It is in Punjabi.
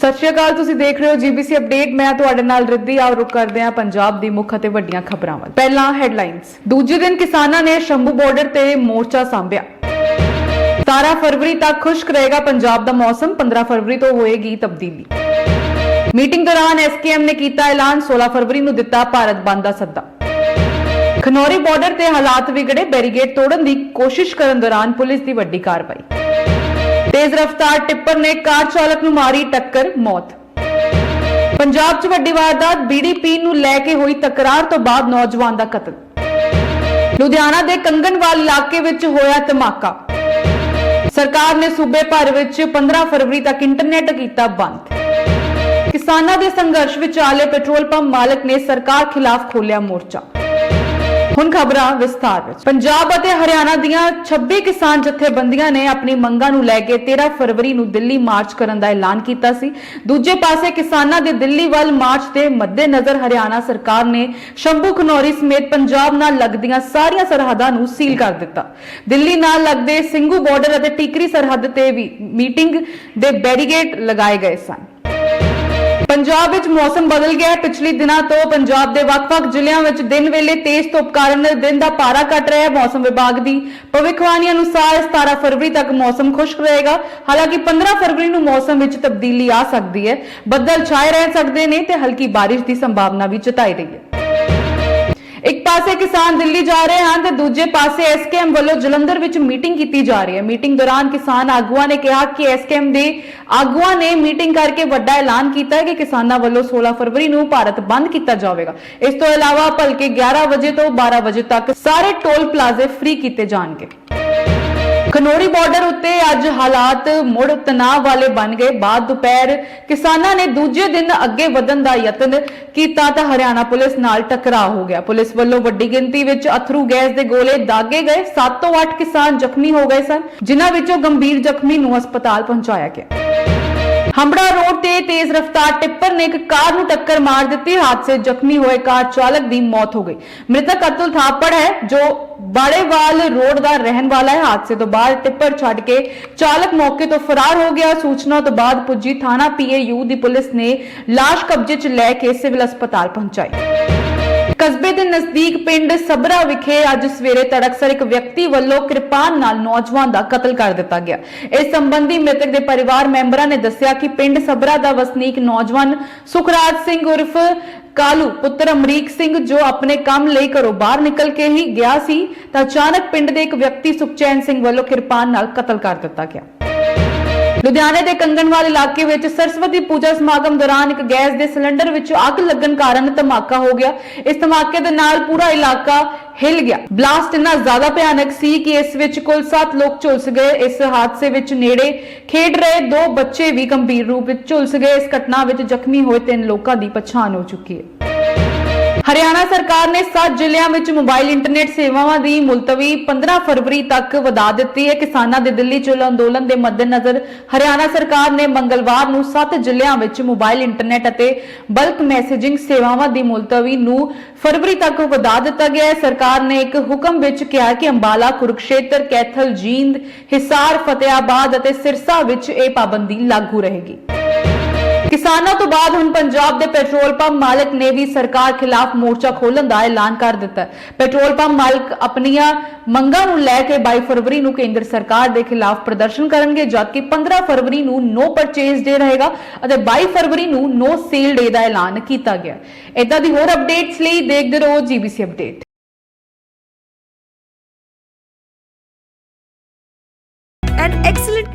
ਸਤਿ ਸ਼੍ਰੀ ਅਕਾਲ, ਤੁਸੀਂ ਦੇਖ ਰਹੇ ਹੋ ਜੀਬੀਸੀ ਅਪਡੇਟ। ਮੈਂ ਤੁਹਾਡੇ ਨਾਲ ਰਿੱਧੀ, ਆਓ ਰੁਕ ਕਰਦੇ ਹਾਂ ਪੰਜਾਬ ਦੀ ਮੁੱਖ ਅਤੇ ਵੱਡੀਆਂ ਖਬਰਾਂ ਵੱਲ। ਪਹਿਲਾਂ ਹੈਡਲਾਈਨਸ ਦੂਜੇ ਦਿਨ ਕਿਸਾਨਾਂ ਨੇ ਸ਼ੰਭੂ ਬਾਰਡਰ ਤੇ ਮੋਰਚਾ ਸਾਂਭਿਆ। 17 ਫਰਵਰੀ ਤੱਕ ਖੁਸ਼ਕ ਰਹੇਗਾ ਪੰਜਾਬ ਦਾ ਮੌਸਮ 15 ਫਰਵਰੀ ਤੋਂ ਹੋਏਗੀ ਤਬਦੀਲੀ। ਮੀਟਿੰਗ ਦੌਰਾਨ ਐਸਕੇਐਮ ਨੇ ਕੀਤਾ ਐਲਾਨ 16 ਫਰਵਰੀ ਨੂੰ ਦਿੱਤਾ ਭਾਰਤ ਬੰਦ ਦਾ ਸੱਦਾ। ਖਨੌਰੀ ਬਾਰਡਰ ਤੇ ਹਾਲਾਤ ਵਿਗੜੇ ਬੈਰੀਗੇਡ ਤੋੜਨ ਦੀ ਕੋਸ਼ਿਸ਼ ਕਰਨ ਦੌਰਾਨ ਪੁਲਿਸ ਦੀ ਵੱਡੀ ਕਾਰਵਾਈ। ਤੇਜ਼ ਰਫ਼ਤਾਰ ਟਿੱਪਰ ਨੇ ਕਾਰ ਚਾਲਕ ਨੂੰ ਮਾਰੀ ਟੱਕਰ, ਮੌਤ। ਪੰਜਾਬ 'ਚ ਵੱਡੀ ਵਾਰਦਾਤ ਬੀਡੀਪੀ ਨੂੰ ਲੈ ਕੇ ਹੋਈ ਤਕਰਾਰ ਤੋਂ ਬਾਅਦ ਨੌਜਵਾਨ ਦਾ ਕਤਲ। ਲੁਧਿਆਣਾ ਦੇ ਕੰਗਨਵਾਲ ਇਲਾਕੇ ਵਿੱਚ ਹੋਇਆ ਧਮਾਕਾ। ਸਰਕਾਰ ਨੇ ਸੂਬੇ ਭਰ ਵਿੱਚ 15 ਫਰਵਰੀ ਤੱਕ ਇੰਟਰਨੈਟ ਕੀਤਾ ਬੰਦ। ਕਿਸਾਨਾਂ ਦੇ ਸੰਘਰਸ਼ ਵਿਚਾਲੇ ਪੈਟਰੋਲ ਪੰਪ ਮਾਲਕ ਨੇ ਸਰਕਾਰ ਖਿਲਾਫ ਖੋਲ੍ਹਿਆ ਮੋਰਚਾ। ਹੁਣ ਖਬਰਾਂ ਵਿਸਥਾਰ ਵਿੱਚ। ਪੰਜਾਬ ਅਤੇ ਹਰਿਆਣਾ ਦੀਆਂ 26 ਕਿਸਾਨ ਜਥੇਬੰਦੀਆਂ ਨੇ ਆਪਣੀ ਮੰਗਾਂ ਨੂੰ ਲੈ ਕੇ 13 ਫਰਵਰੀ ਨੂੰ ਦਿੱਲੀ ਮਾਰਚ ਕਰਨ ਦਾ ਐਲਾਨ ਕੀਤਾ ਸੀ। ਦੂਜੇ ਪਾਸੇ ਕਿਸਾਨਾਂ ਦੇ ਦਿੱਲੀ ਵੱਲ ਮਾਰਚ ਦੇ ਮੱਦੇਨਜ਼ਰ ਹਰਿਆਣਾ ਸਰਕਾਰ ਨੇ ਸ਼ੰਭੂ ਖਨੌਰੀ ਸਮੇਤ ਪੰਜਾਬ ਨਾਲ ਲੱਗਦੀਆਂ ਸਾਰੀਆਂ ਸਰਹੱਦਾਂ ਨੂੰ ਸੀਲ ਕਰ ਦਿੱਤਾ। ਦਿੱਲੀ ਨਾਲ ਲੱਗਦੇ ਸਿੰਘੂ ਬਾਰਡਰ ਅਤੇ ਟਿਕਰੀ ਸਰਹੱਦ ਤੇ ਵੀ ਮੀਟਿੰਗ ਦੇ ਬੈਰੀਗੇਡ ਲਗਾਏ ਗਏ ਸਨ। ਪੰਜਾਬ ਵਿੱਚ ਮੌਸਮ ਬਦਲ ਗਿਆ ਹੈ। ਪਿਛਲੇ ਦਿਨਾਂ ਤੋਂ ਪੰਜਾਬ ਦੇ ਵੱਖ-ਵੱਖ ਜ਼ਿਲ੍ਹਿਆਂ ਵਿੱਚ ਦਿਨ ਵੇਲੇ ਤੇਜ਼ ਧੁੱਪ ਕਾਰਨ ਦਿਨ ਦਾ ਪਾਰਾ ਘਟ ਰਿਹਾ ਹੈ। ਮੌਸਮ ਵਿਭਾਗ ਦੀ ਭਵਿੱਖਬਾਣੀ ਅਨੁਸਾਰ 17 ਫਰਵਰੀ ਤੱਕ ਮੌਸਮ ਖੁਸ਼ਕ ਰਹੇਗਾ। ਹਾਲਾਂਕਿ 15 ਫਰਵਰੀ ਨੂੰ ਮੌਸਮ ਵਿੱਚ ਤਬਦੀਲੀ ਆ ਸਕਦੀ ਹੈ। ਬੱਦਲ ਛਾਏ ਰਹਿ ਸਕਦੇ ਨੇ ਤੇ ਹਲਕੀ ਬਾਰਿਸ਼ ਦੀ ਸੰਭਾਵਨਾ ਵੀ ਜਤਾਈ ਗਈ ਹੈ। ਇੱਕ ਪਾਸੇ ਕਿਸਾਨ ਦਿੱਲੀ ਜਾ ਰਹੇ ਹਨ ਤੇ ਦੂਜੇ ਪਾਸੇ ਐਸਕੇਐਮ ਵੱਲੋਂ ਜਲੰਧਰ ਵਿੱਚ ਮੀਟਿੰਗ ਕੀਤੀ ਜਾ ਰਹੀ ਹੈ। ਮੀਟਿੰਗ ਦੌਰਾਨ ਕਿਸਾਨ ਆਗੂਆਂ ਨੇ ਕਿਹਾ ਕਿ ਐਸਕੇਐਮ ਦੇ ਆਗੂਆਂ ਨੇ ਮੀਟਿੰਗ ਕਰਕੇ ਵੱਡਾ ਐਲਾਨ ਕੀਤਾ ਹੈ ਕਿ ਕਿਸਾਨਾਂ ਵੱਲੋਂ 16 ਫਰਵਰੀ ਨੂੰ ਭਾਰਤ ਬੰਦ ਕੀਤਾ ਜਾਵੇਗਾ। ਇਸ ਤੋਂ ਇਲਾਵਾ ਭਲਕੇ 11 ਵਜੇ ਤੋਂ 12 ਵਜੇ ਤੱਕ ਸਾਰੇ ਟੋਲ ਪਲਾਜ਼ੇ ਫ੍ਰੀ ਕੀਤੇ ਜਾਣਗੇ। ਖਨੋਰੀ ਬਾਰਡਰ ਉੱਤੇ ਅੱਜ ਹਾਲਾਤ ਮੁੜ ਤਣਾਅ ਵਾਲੇ ਬਣ ਗਏ। ਬਾਅਦ ਦੁਪਹਿਰ ਕਿਸਾਨਾਂ ਨੇ ਦੂਜੇ ਦਿਨ ਅੱਗੇ ਵਧਣ ਦਾ ਯਤਨ ਕੀਤਾ ਤਾਂ ਹਰਿਆਣਾ ਪੁਲਿਸ ਨਾਲ ਟਕਰਾਅ ਹੋ ਗਿਆ। ਪੁਲਿਸ ਵੱਲੋਂ ਵੱਡੀ ਗਿਣਤੀ ਵਿੱਚ ਅਥਰੂ ਗੈਸ ਦੇ ਗੋਲੇ ਦਾਗੇ ਗਏ। 7 ਤੋਂ 8 ਕਿਸਾਨ ਜ਼ਖਮੀ ਹੋ ਗਏ ਸਨ, ਜਿਨ੍ਹਾਂ ਵਿੱਚੋਂ ਗੰਭੀਰ ਜ਼ਖਮੀ ਨੂੰ ਹਸਪਤਾਲ ਪਹੁੰਚਾਇਆ ਗਿਆ। ਹੰਬੜਾ ਰੋਡ ਤੇ ਤੇਜ਼ ਰਫ਼ਤਾਰ ਟਿੱਪਰ ਨੇ ਇੱਕ ਕਾਰ ਨੂੰ ਟੱਕਰ ਮਾਰ ਦਿੱਤੀ। ਹਾਦਸੇ ਜ਼ਖਮੀ ਹੋਏ ਕਾਰ ਚਾਲਕ ਦੀ ਮੌਤ ਹੋ ਗਈ। ਮ੍ਰਿਤਕ ਅਤੁਲ ਥਾਪੜ ਹੈ, ਜੋ ਬਾੜੇਵਾਲ ਰੋਡ ਦਾ ਰਹਿਣ ਵਾਲਾ ਹੈ। ਹਾਦਸੇ ਤੋਂ ਬਾਅਦ ਟਿੱਪਰ ਛੱਡ ਕੇ ਚਾਲਕ ਮੌਕੇ ਤੋਂ ਫਰਾਰ ਹੋ ਗਿਆ। ਸੂਚਨਾ ਤੋਂ ਬਾਅਦ ਪੁੱਜੀ ਥਾਣਾ ਪੀਏਯੂ ਦੀ ਪੁਲਿਸ ਨੇ ਲਾਸ਼ ਕਬਜ਼ੇ 'ਚ ਲੈ ਕੇ ਸਿਵਲ ਹਸਪਤਾਲ ਪਹੁੰਚਾਈ। ਕਸਬੇ ਦੇ ਨਜ਼ਦੀਕ ਪਿੰਡ ਸਬਰਾ ਵਿਖੇ ਅੱਜ ਸਵੇਰੇ ਤੜਕਸਰ ਇੱਕ ਵਿਅਕਤੀ ਵੱਲੋਂ ਕਿਰਪਾਨ ਨਾਲ ਨੌਜਵਾਨ ਦਾ ਕਤਲ ਕਰ ਦਿੱਤਾ ਗਿਆ। ਇਸ ਸੰਬੰਧੀ ਮ੍ਰਿਤਕ ਦੇ ਪਰਿਵਾਰ ਮੈਂਬਰਾਂ ਨੇ ਦੱਸਿਆ ਕਿ ਪਿੰਡ ਸਬਰਾ ਦਾ ਵਸਨੀਕ ਨੌਜਵਾਨ ਸੁਖਰਾਜ ਸਿੰਘ ਉਰਫ ਕਾਲੂ ਪੁੱਤਰ ਅਮਰੀਕ ਸਿੰਘ ਜੋ ਆਪਣੇ ਕੰਮ ਲਈ ਘਰੋਂ ਬਾਹਰ ਨਿਕਲ ਕੇ ਹੀ ਗਿਆ ਸੀ, ਤਾਂ ਅਚਾਨਕ ਪਿੰਡ ਦੇ ਇੱਕ ਵਿਅਕਤੀ ਸੁਖਚੈਨ ਸਿੰਘ ਵੱਲੋਂ ਕਿਰਪਾਨ ਨਾਲ ਕਤਲ ਕਰ ਦਿੱਤਾ ਗਿਆ। ਲੁਧਿਆਣੇ ਦੇ ਕੰਗਣਵਾਲ ਇਲਾਕੇ ਵਿੱਚ ਸਰਸਵਤੀ ਪੂਜਾ ਸਮਾਗਮ ਦੌਰਾਨ ਇੱਕ ਗੈਸ ਦੇ ਸਿਲੰਡਰ ਵਿੱਚ ਅੱਗ ਲੱਗਣ ਕਾਰਨ ਧਮਾਕਾ ਹੋ ਗਿਆ। ਇਸ ਧਮਾਕੇ ਦੇ ਨਾਲ ਪੂਰਾ ਇਲਾਕਾ ਹਿੱਲ ਗਿਆ। ਬਲਾਸਟ ਇੰਨਾ ਜ਼ਿਆਦਾ ਭਿਆਨਕ ਸੀ ਕਿ ਇਸ ਵਿੱਚ ਕੁੱਲ 7 ਲੋਕ ਝੁਲਸ ਗਏ। ਇਸ ਹਾਦਸੇ ਵਿੱਚ ਨੇੜੇ ਖੇਡ ਰਹੇ ਦੋ ਬੱਚੇ ਵੀ ਗੰਭੀਰ ਰੂਪ ਵਿੱਚ ਝੁਲਸ ਗਏ। ਇਸ ਘਟਨਾ ਵਿੱਚ ਜ਼ਖਮੀ ਹੋਏ ਤਿੰਨ ਲੋਕਾਂ ਦੀ ਪਛਾਣ ਹੋ ਚੁੱਕੀ ਹੈ। ਹਰਿਆਣਾ ਸਰਕਾਰ ਨੇ 7 ਜ਼ਿਲ੍ਹਿਆਂ ਵਿੱਚ ਮੋਬਾਈਲ ਇੰਟਰਨੈਟ ਸੇਵਾਵਾਂ ਦੀ ਮੁਲਤਵੀ 15 ਫਰਵਰੀ ਤੱਕ ਵਧਾ ਦਿੱਤੀ ਹੈ। ਕਿਸਾਨਾਂ ਦੇ ਦਿੱਲੀ ਚਲੋ ਅੰਦੋਲਨ ਦੇ ਮੱਦੇਨਜ਼ਰ ਹਰਿਆਣਾ ਸਰਕਾਰ ਨੇ ਮੰਗਲਵਾਰ ਨੂੰ 7 ਜ਼ਿਲ੍ਹਿਆਂ ਵਿੱਚ ਮੋਬਾਈਲ ਇੰਟਰਨੈਟ ਅਤੇ ਬਲਕ ਮੈਸੇਜਿੰਗ ਸੇਵਾਵਾਂ ਦੀ ਮੁਲਤਵੀ ਨੂੰ ਫਰਵਰੀ ਤੱਕ ਵਧਾ ਦਿੱਤਾ ਗਿਆ ਹੈ। ਸਰਕਾਰ ਨੇ ਇੱਕ ਹੁਕਮ ਵਿੱਚ ਕਿਹਾ ਕਿ ਅੰਬਾਲਾ, ਕੁਰੂਕਸ਼ੇਤਰ, ਕੈਥਲ, ਜੀਂਦ, ਹਿਸਾਰ ਫਤਿਆਬਾਦ ਅਤੇ ਸਿਰਸਾ ਵਿੱਚ ਇਹ ਪਾਬੰਦੀ ਲਾਗੂ ਰਹੇਗੀ। ਕਿਸਾਨਾਂ ਤੋਂ ਬਾਅਦ ਹੁਣ ਪੰਜਾਬ ਦੇ ਪੈਟਰੋਲ ਪੰਪ ਮਾਲਕ ਨੇ ਵੀ ਸਰਕਾਰ ਖਿਲਾਫ ਮੋਰਚਾ ਖੋਲਣ ਦਾ ਐਲਾਨ ਕਰ ਦਿੱਤਾ। ਪੈਟਰੋਲ ਪੰਪ ਮਾਲਕ ਆਪਣੀਆਂ ਮੰਗਾਂ ਨੂੰ ਲੈ ਕੇ 22 ਫਰਵਰੀ ਨੂੰ ਕੇਂਦਰ ਸਰਕਾਰ ਦੇ ਖਿਲਾਫ ਪ੍ਰਦਰਸ਼ਨ ਕਰਨਗੇ, ਜਦਕਿ 15 ਫਰਵਰੀ ਨੂੰ ਨੋ ਪਰਚੇਸ ਡੇ ਰਹੇਗਾ ਅਤੇ 22 ਫਰਵਰੀ ਨੂੰ ਨੋ ਸੇਲ ਡੇ ਦਾ ਐਲਾਨ ਕੀਤਾ ਗਿਆ। ਇਦਾਂ ਦੀ ਹੋਰ ਅਪਡੇਟਸ ਲਈ ਦੇਖਦੇ ਰਹੋ GBC update